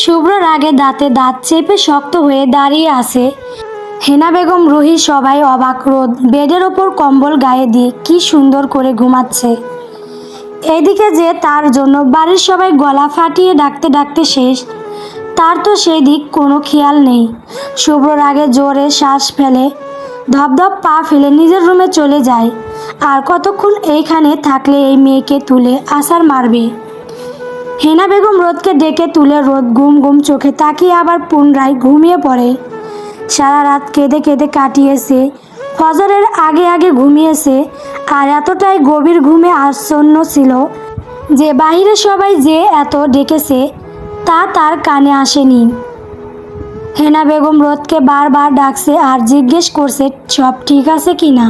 শুভ্র রাগে দাঁতে দাঁত চেপে শক্ত হয়ে দাঁড়িয়ে আছে। হেনা বেগম রুহি সবাই অবাক রোদ, বেডের ওপর কম্বল গায়ে দিয়ে কি সুন্দর করে ঘুমাচ্ছে। এদিকে যে তার জন্য বাড়ির সবাই গলা ফাটিয়ে ডাকতে ডাকতে শেষ, তার তো সেই দিক কোনো খেয়াল নেই। শুভ্রর আগে জোরে শ্বাস ফেলে, ধপধপ পা ফেলে নিজের রুমে চলে যায়। আর কতক্ষণ এইখানে থাকলে এই মেয়েকে তুলে আসার মারবে? হেনা বেগম রোদকে ডেকে তুলে রোদ ঘুম ঘুম চোখে তাকিয়ে আবার পুনরায় ঘুমিয়ে পড়ে। সারা রাত কেঁদে কেঁদে কাটিয়েছে। ফজরের আগে আগে ঘুমিয়েছে আর এতটাই গভীর ঘুমে আচ্ছন্ন ছিল যে বাইরে সবাই যে এত ডেকেছে তা তার কানে আসেনি। হেনা বেগম রোদকে বারবার ডাকছে আর জিজ্ঞেস করছে, সব ঠিক আছে কি না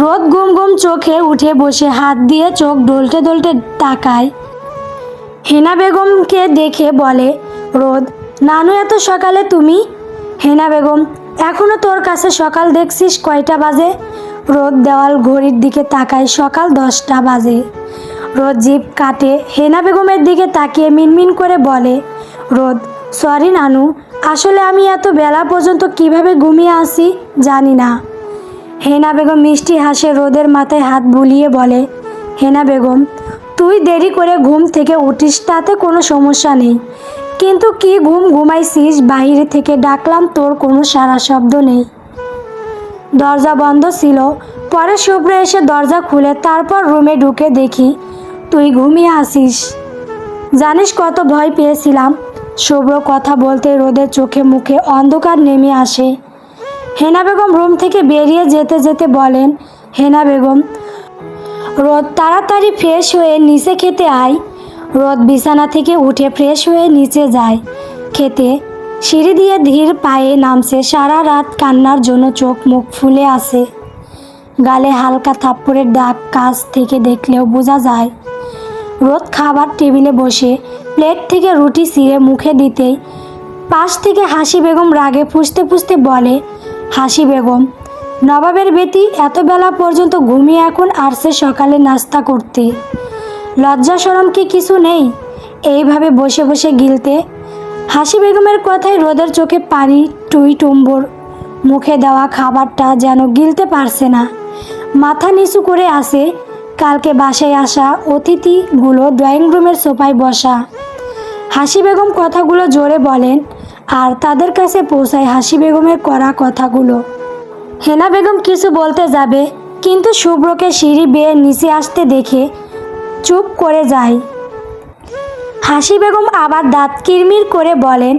রোদ গুম গুম চোখে উঠে বসে হাত দিয়ে চোখ ডলতে ডলতে তাকায়। হেনা বেগমকে দেখে বলে, রোদ, নানু এত সকালে তুমি? হেনা বেগম, এখনও তোর কাছে সকাল দেখছিস কয়টা বাজে? রোদ দেওয়াল ঘড়ির দিকে তাকায় সকাল দশটা বাজে। রোদ জিভ কাটে হেনা বেগমের দিকে তাকিয়ে মিনমিন করে বলে, রোদ সরি নানু, আসলে আমি এত বেলা পর্যন্ত কীভাবে ঘুমিয়ে আসি জানি না। হেনা বেগম মিষ্টি হাসে রোদের মাথায় হাত বুলিয়ে বলে, হেনা বেগম, তুই দেরি করে ঘুম থেকে উঠিস, তাতে কোনো সমস্যা নেই। কিন্তু কি ঘুম ঘুমাইছিস? বাইরে থেকে ডাকলাম, তোর কোনো সারা শব্দ নেই। দরজা বন্ধ ছিল। পরে শুভ্র এসে দরজা খুলে, তারপর রুমে ঢুকে দেখি, তুই ঘুমিয়ে আসিস জানিস কত ভয় পেয়েছিলাম? শুভ্র কথা বলতে রোদের চোখে মুখে অন্ধকার নেমে আসে। হেনা বেগম রুম থেকে বেরিয়ে যেতে যেতে বলেন, হেনা বেগম, রোদ তাড়াতাড়ি ফ্রেশ হয়ে নিচে খেতে আয়। রোদ বিছানা থেকে উঠে ফ্রেশ হয়ে নিচে যায়। খেতে সিঁড়ি দিয়ে ধীর পায়ে নামছে। সারা রাত কান্নার জন্য চোখ মুখ ফুলে আসে গালে হালকা থাপ্পড়ের দাগ কাছ থেকে দেখলেও বোঝা যায়। রোদ খাবার টেবিলে বসে, প্লেট থেকে রুটি ছিঁড়ে মুখে দিতেই পাশ থেকে হাসি বেগম রাগে ফুসতে ফুসতে বলে হাসি বেগম। নবাবের বেটি এত বেলা পর্যন্ত ঘুমিয়ে এখন আসছে সকালে নাস্তা করতে। লজ্জা সরম কি কিছু নেই? এইভাবে বসে বসে গিলতে। হাসি বেগমের কথায় রোদের চোখে পানি, টুই টুম্বর। মুখে দেওয়া খাবারটা যেন গিলতে পারছে না। মাথা নিচু করে আসে। কালকে বাসায় আসা অতিথিগুলো ড্রয়িং রুমের সোফায় বসা। হাসি বেগম কথাগুলো জোরে বলেন আর তাদের কাছে পৌঁছায় হাসি বেগমের করা কথাগুলো। হেনা বেগম কিছু বলতে যাবে, কিন্তু শুভ্রকে সিঁড়ি বেয়ে নিচে আসতে দেখে চুপ করে যায়। হাসি বেগম আবার দাঁত কিরমির করে বলেন,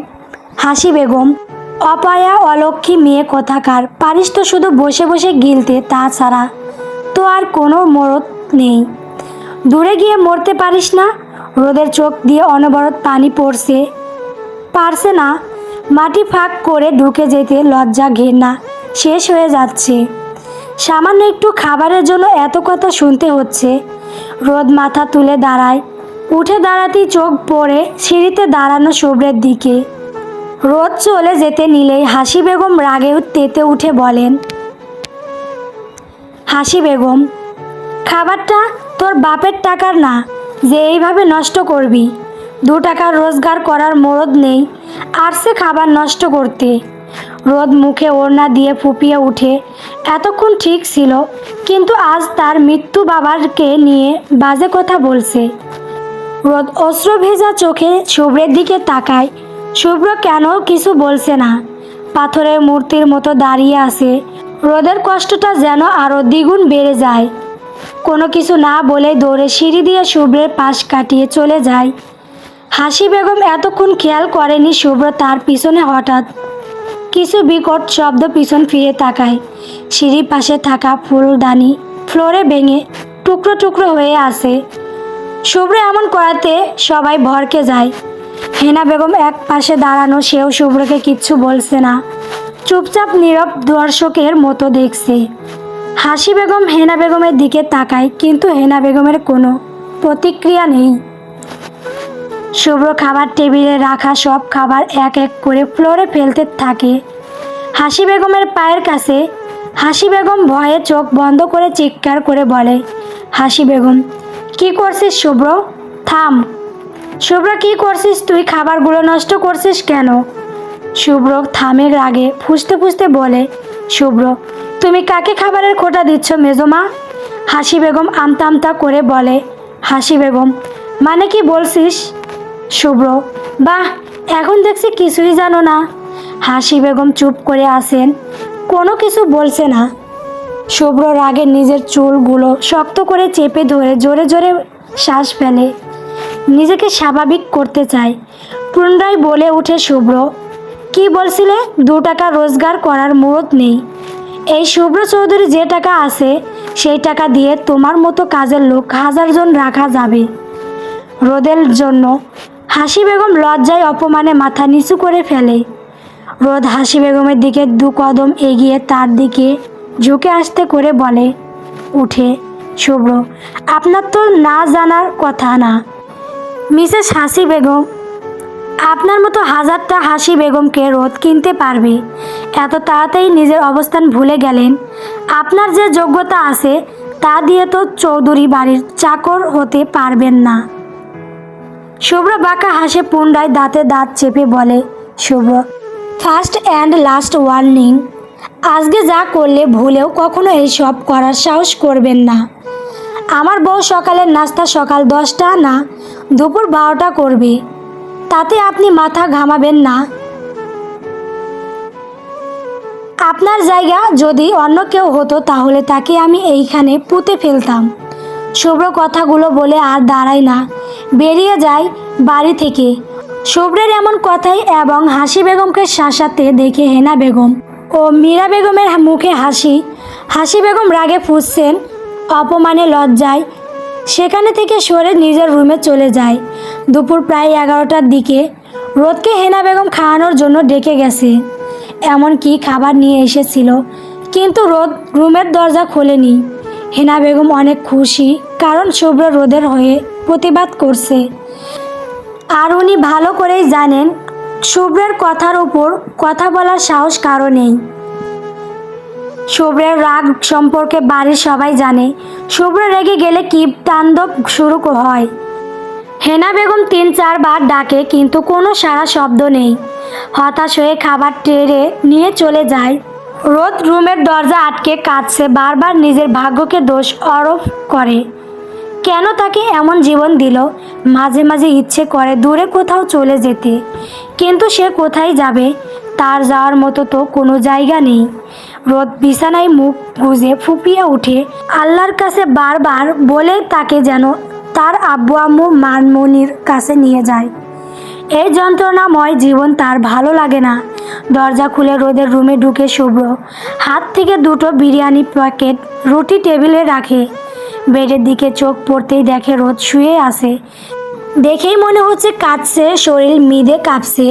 হাসি বেগম, অপায়া অলক্ষী মেয়ে কথাকার? পারিস তো শুধু বসে বসে গিলতে, তাছাড়া তো আর কোনো মরদ নেই। দূরে গিয়ে মরতে পারিস না? রোদের চোখ দিয়ে অনবরত পানি পড়ছে। পারছে না মাটি ফাঁক করে ঢুকে যেতে লজ্জা ঘেন্না শেষ হয়ে যাচ্ছে। সামান্য একটু খাবারের জন্য এত কথা শুনতে হচ্ছে। রোদ মাথা তুলে দাঁড়ায়। উঠে দাঁড়াতেই চোখ পড়ে সিঁড়িতে দাঁড়ানো শুভ্রের দিকে। রোদ চলে যেতে নিলেই হাসি বেগম রাগে তেতে উঠে বলেন, হাসি বেগম, খাবারটা তোর বাপের টাকার না, যে এইভাবে নষ্ট করবি। দু টাকা রোজগার করার মরদ নেই, আর সে খাবার নষ্ট করতে। রোদ মুখে ওড়না দিয়ে ফুপিয়ে উঠে, এতক্ষণ ঠিক ছিল, কিন্তু আজ তার মৃত্যু বাবারকে নিয়ে বাজে কথা বলছে। রোদ অস্ত্র ভেজা চোখে শুভ্রের দিকে তাকায়, শুভ্র কেন কিছু বলছে না। পাথরের মূর্তির মতো দাঁড়িয়ে আছে, রোদের কষ্টটা যেন আরও দ্বিগুণ বেড়ে যায়। কোনো কিছু না বলে দৌড়ে সিঁড়ি দিয়ে শুভ্রের পাশ কাটিয়ে চলে যায়। হাসি বেগম এতক্ষণ খেয়াল করেনি শুভ্র তার পিছনে হঠাৎ কিছু বিকট শব্দ পিছন ফিরে তাকায়। সিঁড়ির পাশে থাকা ফুলদানি ফ্লোরে ভেঙে টুকরো টুকরো হয়ে আসে শুভ্র এমন করাতে সবাই ভরকে যায়। হেনা বেগম এক পাশে দাঁড়ানো সেও শুভ্রকে কিচ্ছু বলছে না। চুপচাপ নীরব দর্শকের মতো দেখছে। হাসি বেগম হেনা বেগমের দিকে তাকায়, কিন্তু হেনা বেগমের কোনো প্রতিক্রিয়া নেই। শুভ্র খাবার টেবিলে রাখা সব খাবার এক এক করে ফ্লোরে ফেলতে থাকে। হাসি বেগমের পায়ের কাছে, হাসি বেগম ভয়ে চোখ বন্ধ করে চিৎকার করে বলে, হাসি বেগম, কি করছিস শুভ্র? থাম। শুভ্র, কি করছিস তুই? খাবারগুলো নষ্ট করছিস কেন? শুভ্র থামের রাগে ফুসতে ফুসতে বলে, শুভ্র, তুমি কাকে খাবারের খোটা দিচ্ছ মেজমা হাসি বেগম আমতা আমতা করে বলে, হাসি বেগম মানে কি বলছিস? শুভ্র, বাহ, এখন দেখছি কিছুই জানো না। হাসি বেগম চুপ করে আসেন কোনো কিছু বলছে না। শুভ্র রাগে নিজের চুলগুলো শক্ত করে চেপে ধরে জোরে জোরে শ্বাস ফেলে। নিজেকে স্বাভাবিক করতে চায়, পুনরায় বলে উঠে শুভ্র, কি বলছিলে? দু টাকা রোজগার করার মুরত নেই। এই শুভ্র চৌধুরী যে টাকা আছে, সেই টাকা দিয়ে তোমার মতো কাজের লোক হাজারজন রাখা যাবে। রোদের জন্য হাসি বেগম লজ্জায় অপমানে মাথা নিচু করে ফেলে। রোদ হাসি বেগমের দিকে দু কদম এগিয়ে তার দিকে ঝুঁকে আসতে করে বলে, উঠে, শুভ্র, আপনার তো না জানার কথা না। মিসেস হাসি বেগম, আপনার মতো হাজারটা হাসি বেগমকে রোদ কিনতে পারবে। এত তাড়াতাড়ি নিজের অবস্থান ভুলে গেলেন। আপনার যে যোগ্যতা আছে, তা দিয়ে তো চৌধুরী বাড়ির চাকর হতে পারবেন না। শুভ্র বাঁকা হাসে পুন্ডায় দাঁতে দাঁত চেপে বলে, Shubhra first and last warning আজকে যা করলে ভুলেও কখনো এইসব করার সাহস করবেন না। আমার বউ সকালের নাস্তা সকাল দশটা না, দুপুর বারোটা করবে, তাতে আপনি মাথা ঘামাবেন না। আপনার জায়গা যদি অন্য কেউ হতো তাহলে তাকে আমি এইখানে পুঁতে ফেলতাম। শুভ্র কথাগুলো বলে আর দাঁড়াই না। বেরিয়ে যায় বাড়ি থেকে। শুভ্রের এমন কথাই এবং হাসি বেগমকে শাসাতে দেখে হেনা বেগম ও মীরা বেগমের মুখে হাসি। হাসি বেগম রাগে ফুসছেন, অপমানে লজ্জায়। সেখানে থেকে সরে নিজের রুমে চলে যায়। দুপুর প্রায় এগারোটার দিকে রোদকে হেনা বেগম খাওয়ানোর জন্য ডেকে গেছে। এমনকি খাবার নিয়ে এসেছিল, কিন্তু রোদ রুমের দরজা খোলেনি। হেনা বেগম অনেক খুশি, কারণ শুভ্র রোদের হয়ে প্রতিবাদ করছে। আর উনি ভালো করেই জানেন, শুভ্রের কথার উপর কথা বলার সাহস কারও নেই। শুভ্রের রাগ সম্পর্কে বাড়ির সবাই জানে। শুভ্র রেগে গেলে কি তাণ্ডব শুরু হয়। হেনা বেগম তিন চারবার ডাকে, কিন্তু কোনো সারা শব্দ নেই। হতাশ হয়ে খাবার টেরে নিয়ে চলে যায়। রোদ রুমের দরজা আটকে কাঁদছে, বারবার নিজের ভাগ্যকে দোষ আরোপ করে। কেন তাকে এমন জীবন দিল? মাঝে মাঝে ইচ্ছে করে দূরে কোথাও চলে যেতে। কিন্তু সে কোথায় যাবে? তার যাওয়ার মতো তো কোনো জায়গা নেই। রোদ বিছানায় মুখ গুজে ফুপিয়ে উঠে আল্লাহর কাছে বারবার বলে তাকে যেন তার আব্বু আম্মু মানমনির কাছে নিয়ে যায়। এই যন্ত্রণাময় জীবন তার ভালো লাগে না। দরজা খুলে রোদের রুমে ঢুকে শুভ্র হাত থেকে দুটো বিরিয়ানি প্যাকেট রুটি টেবিলে রাখে। বেডের দিকে চোখ পড়তেই দেখে রোদ শুয়ে আছে। দেখেই মনে হচ্ছে কাঁদছে, শরীর মিদে কাঁপছে।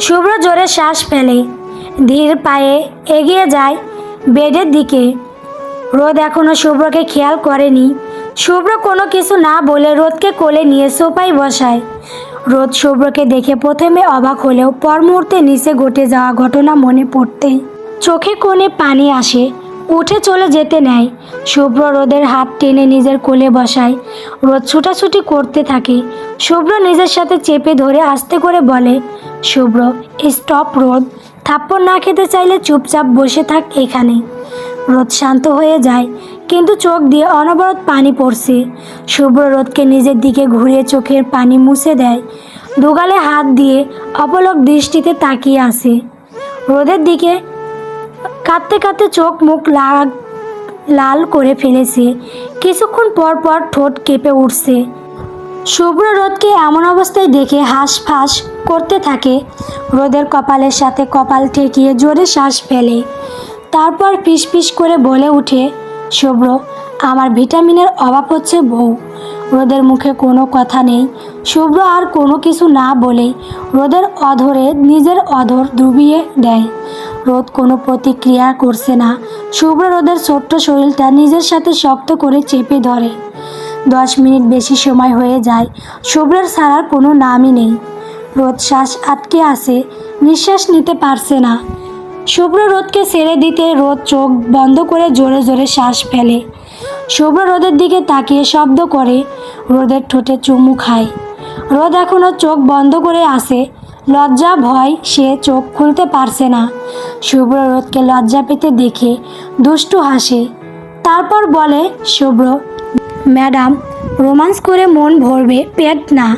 শুভ্র জোরে শ্বাস ফেলে, ধীর পায়ে এগিয়ে যায় বেডের দিকে। রোদ এখনও শুভ্রকে খেয়াল করেনি। শুভ্র কোনো কিছু না বলে রোদকে কোলে নিয়ে সোফায় বসায়। রোদ শুভ্রকে দেখে প্রথমে অবাক হলেও পর মুহূর্তে নিচে ঘটে যাওয়া ঘটনা মনে পড়তেই চোখে কোণে পানি আসে উঠে চলে যেতে নেয়। শুভ্র রোদের হাত টেনে নিজের কোলে বসায়। রোদ ছুটাছুটি করতে থাকে। শুভ্র নিজের সাথে চেপে ধরে আস্তে করে বলে, শুভ্র স্টপ রোদ। থাপ্পড় না খেতে চাইলে চুপচাপ বসে থাক এখানে। রোদ শান্ত হয়ে যায়, কিন্তু চোখ দিয়ে অনবরত পানি পড়ছে। শুভ্র রোদকে নিজের দিকে ঘুরিয়ে চোখের পানি মুছে দেয়। দুগালে হাত দিয়ে অপলক দৃষ্টিতে তাকিয়ে আসে রোদের দিকে কাঁদতে কাঁদতে চোখ মুখ লাগ লাল করে ফেলেছে। কিছুক্ষণ পর পর ঠোঁট কেঁপে উঠছে। শুভ্র রোদকে এমন অবস্থায় দেখে হাঁস ফাঁস করতে থাকে। রোদের কপালের সাথে কপাল ঠেকিয়ে জোরে শ্বাস ফেলে। তারপর পিস করে বলে উঠে, শুভ্র, আমার ভিটামিনের অভাব হচ্ছে বউ। রোদের মুখে কোনো কথা নেই। শুভ্র আর কোনো কিছু না বলেই রোদের অধরে নিজের অধর ডুবিয়ে দেয়। রোদ কোনো প্রতিক্রিয়া করছে না। শুভ্র রোদের ছোট্ট শরীরটা নিজের সাথে শক্ত করে চেপে ধরে। দশ মিনিট বেশি সময় হয়ে যায়, শুভ্রের ছাড়ার কোনো নামই নেই। রোদ শ্বাস আটকে আসে নিঃশ্বাস নিতে পারছে না। শুভ্র রোদকে ছেড়ে দিতে রোদ চোখ বন্ধ করে জোরে জোরে শ্বাস ফেলে। শুভ্র রোদের দিকে তাকিয়ে শব্দ করে, রোদের ঠোঁটে চুমু খায়। রোদ এখনও চোখ বন্ধ করে আসে লজ্জা, ভয় সে চোখ খুলতে পারছে না। শুভ্র রোদকে লজ্জা পেতে দেখে দুষ্টু হাসে। তারপর বলে, শুভ্র, ম্যাডাম, রোমান্স করে মন ভরবে পেট না।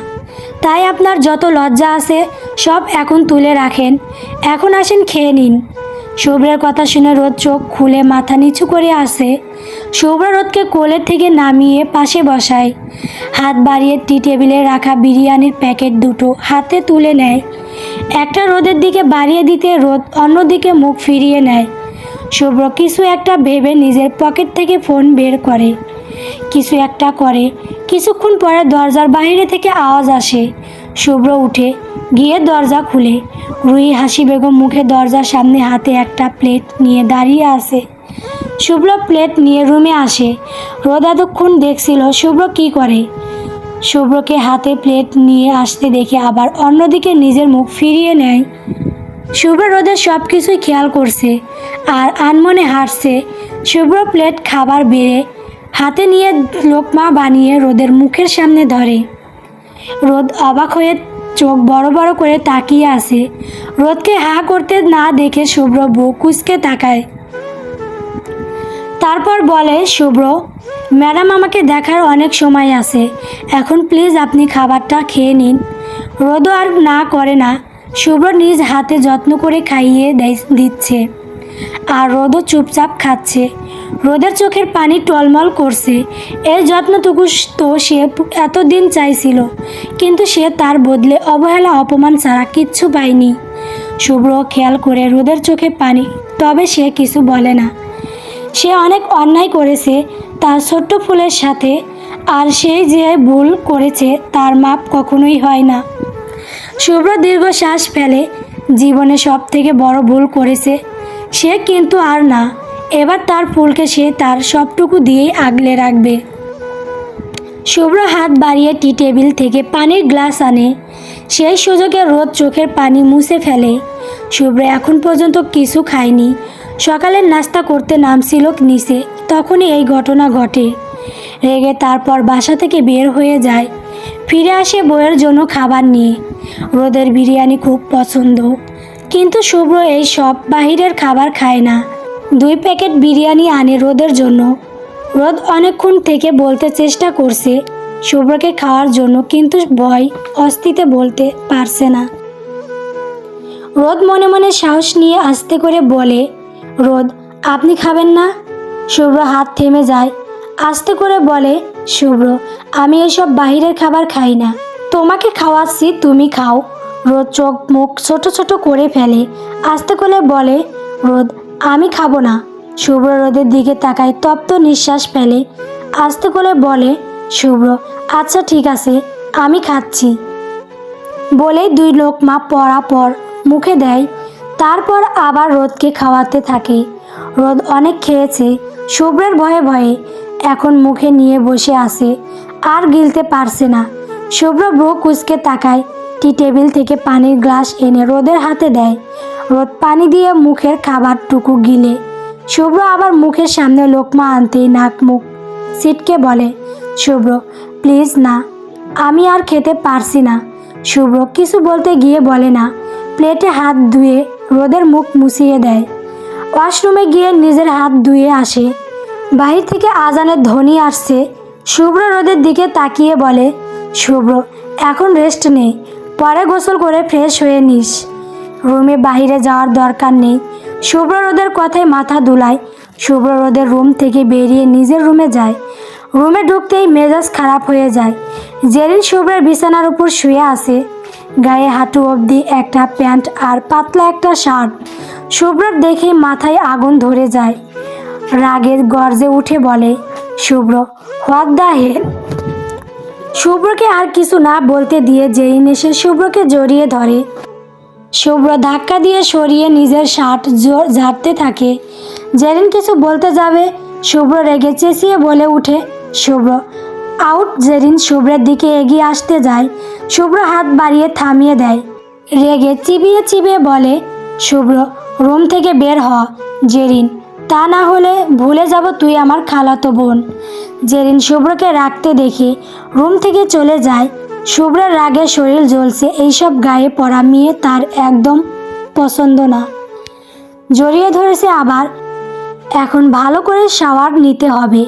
তাই আপনার যত লজ্জা আছে সব এখন তুলে রাখেন। এখন আসেন খেয়ে নিন। শুভ্রের কথা শুনে রোদ চোখ খুলে মাথা নিচু করে আসে। শুভ্র রোদকে কোলের থেকে নামিয়ে পাশে বসায়। হাত বাড়িয়ে টি টেবিলে রাখা বিরিয়ানির প্যাকেট দুটো হাতে তুলে নেয়। একটা রোদের দিকে বাড়িয়ে দিতে রোদ অন্যদিকে মুখ ফিরিয়ে নেয়। শুভ্র কিছু একটা ভেবে নিজের পকেট থেকে ফোন বের করে। কিছু একটা করে। কিছুক্ষণ পরে দরজার বাইরে থেকে আওয়াজ আসে। শুভ্র উঠে গিয়ে দরজা খুলে। রুহি হাসি বেগম মুখে দরজার সামনে হাতে একটা প্লেট নিয়ে দাঁড়িয়ে আসে শুভ্র প্লেট নিয়ে রুমে আসে। রোদ এতক্ষণ দেখছিল শুভ্র কি করে। শুভ্রকে হাতে প্লেট নিয়ে আসতে দেখে আবার অন্যদিকে নিজের মুখ ফিরিয়ে নেয়। শুভ্র রোদের সব কিছুই খেয়াল করছে আর আনমনে হাসছে। শুভ্র প্লেট খাবার বেড়ে হাতে নিয়ে লোকমা বানিয়ে রোদের মুখের সামনে ধরে। রোদ অবাক হয়ে চোখ বড় বড় করে তাকিয়ে আসে রোদকে হা করতে না দেখে শুভ্র বউ কুচকে তাকায়। তারপর বলে, শুভ্র, ম্যাডাম আমাকে দেখার অনেক সময় আছে। এখন প্লিজ আপনি খাবারটা খেয়ে নিন। রোদও আর না করে না, শুভ্র নিজ হাতে যত্ন করে খাইয়ে দিচ্ছে। আর রোদও চুপচাপ খাচ্ছে। রোদের চোখের পানি টলমল করছে। এই যত্নটুকু তো সে এতদিন চাইছিল, কিন্তু সে তার বদলে অবহেলা, অপমান ছাড়া কিচ্ছু পায়নি। শুভ্র খেয়াল করে রোদের চোখে পানি, তবে সে কিছু বলে না। সে অনেক অন্যায় করেছে, তার ছোট্ট ফুলের সাথে, আর সে যে ভুল করেছে তার মাপ কখনোই হয় না। শুভ্র দীর্ঘশ্বাস ফেলে, জীবনে সব থেকে বড় ভুল করেছে, সে কিন্তু আর না। এবার তার ফুলকে সে তার সবটুকু দিয়েই আগলে রাখবে। শুভ্র হাত বাড়িয়ে টি টেবিল থেকে পানির গ্লাস আনে। সেই সুযোগে রোদ চোখের পানি মুছে ফেলে। শুভ্র এখন পর্যন্ত কিছু খায়নি। সকালের নাস্তা করতে নামছিল নিচে। তখনই এই ঘটনা ঘটে। রেগে তারপর বাসা থেকে বের হয়ে যায়। ফিরে আসে বইয়ের জন্য খাবার নিয়ে। রোদের বিরিয়ানি খুব পছন্দ। কিন্তু শুভ্র এই সব বাহিরের খাবার খায় না। দুই প্যাকেট বিরিয়ানি আনে রোদের জন্য। রোদ অনেকক্ষণ থেকে বলতে চেষ্টা করছে শুভ্রকে খাওয়ার জন্য, কিন্তু ভয় অস্থিতে বলতে পারছে না। রোদ মনে মনে সাহস নিয়ে আস্তে করে বলে, রোদ, আপনি খাবেন না? শুভ্র হাত থেমে যায়। আস্তে করে বলে, শুভ্র, আমি এসব বাহিরের খাবার খাই না। তোমাকে খাওয়াচ্ছি, তুমি খাও। রোদ চোখ মুখ ছোট ছোট করে ফেলে। আস্তে করে বলে, রোদ আমি খাব না। শুভ্র রোদের দিকে তাকায় তপ্ত নিঃশ্বাস ফেলে। আস্তে করে বলে, শুভ্র আচ্ছা ঠিক আছে, আমি খাচ্ছি। বলেই দুই লোক মা পড়া পর মুখে দেয়। তারপর আবার রোদকে খাওয়াতে থাকে। রোদ অনেক খেয়েছে। শুভ্রের ভয়ে ভয়ে এখন মুখে নিয়ে বসে আসে আর গিলতে পারছে না। শুভ্র ব্রো কুচকে তাকায়, টি টেবিল থেকে পানির গ্লাস এনে রোদের হাতে দেয়। রোদ পানি দিয়ে মুখের খাবারটুকু গিলে। শুভ্র আবার মুখের সামনে লোকমা আনতেই নাক মুখ সিটকে বলে, শুভ্র প্লিজ না, আমি আর খেতে পারছি না। শুভ্র কিছু বলতে গিয়ে বলে না, প্লেটে হাত ধুয়ে রোদের মুখ মুছিয়ে দেয়। ওয়াশরুমে গিয়ে নিজের হাত ধুয়ে আসে। বাহির থেকে আজানের ধ্বনি আসছে, শুভ্র রোদের দিকে তাকিয়ে বলে, শুভ্র, এখন রেস্ট নেই পরে গোসল করে ফ্রেশ হয়ে নিস। রুমে বাইরে যাওয়ার দরকার নেই। শুভ্র রোদের কথায় মাথা দুলায়। শুভ্র রোদের রুম থেকে বেরিয়ে নিজের রুমে যায়। রুমে ঢুকতেই মেজাজ খারাপ হয়ে যায়। জেরিন শুভ্রের বিছানার উপর শুয়ে আছে, গায়ে হাঁটু অবধি একটা প্যান্ট আর পাতলা একটা শার্ট, শুভ্রর দেখেই মাথায় আগুন ধরে যায়। রাগের গর্জে উঠে বলে, শুভ্র, হোয়াট দ্য হেল? শুভ্রকে আর কিছু না বলতে দিয়ে জেরিন এসে শুভ্রকে জড়িয়ে ধরে শুভ্র ধাক্কা দিয়ে সরিয়ে নিজের শার্ট জোর ঝাড়তে থাকে। জেরিন কিছু বলতে যাবে, শুভ্র রেগে চেঁচিয়ে বলে উঠে শুভ্র আউট জেরিন শুভ্রের দিকে এগিয়ে আসতে যায়, শুভ্র হাত বাড়িয়ে থামিয়ে দেয়। রেগে চিবিয়ে চিবিয়ে বলে, শুভ্র, রুম থেকে বের হ জেরিন তা না হলে ভুলে যাব তুই আমার খালাতো বোন। জেরিন শুভ্রকে রাখতে দেখে, রুম থেকে চলে যায় শুভ্রার রাগে শরীর জ্বলছে। এইসব গায়ে পড়া মেয়ে তার একদম পছন্দ না। জড়িয়ে ধরেছে আবার, এখন ভালো করে শাওয়ার নিতে হবে।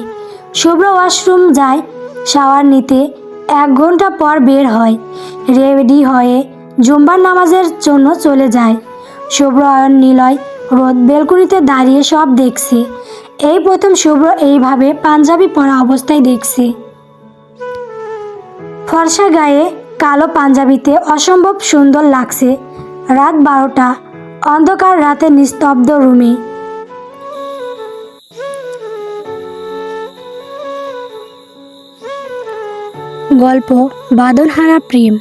শুভ্র ওয়াশরুম যায়, শাওয়ার নিতে। এক ঘণ্টা পর বের হয়, রেডি হয়ে জুম্বার নামাজের জন্য চলে যায়। শুভ্র আর নিলয় রোদ বেলকুনিতে দাঁড়িয়ে সব দেখছে। এই প্রথম শুভ্র এইভাবে পাঞ্জাবি পরা অবস্থায় দেখছে। ফর্সা গায়ে কালো পাঞ্জাবিতে অসম্ভব সুন্দর লাগছে। রাত বারোটা, অন্ধকার রাতে নিস্তব্ধ রুমে। গল্প, বাদলহারা প্রেম।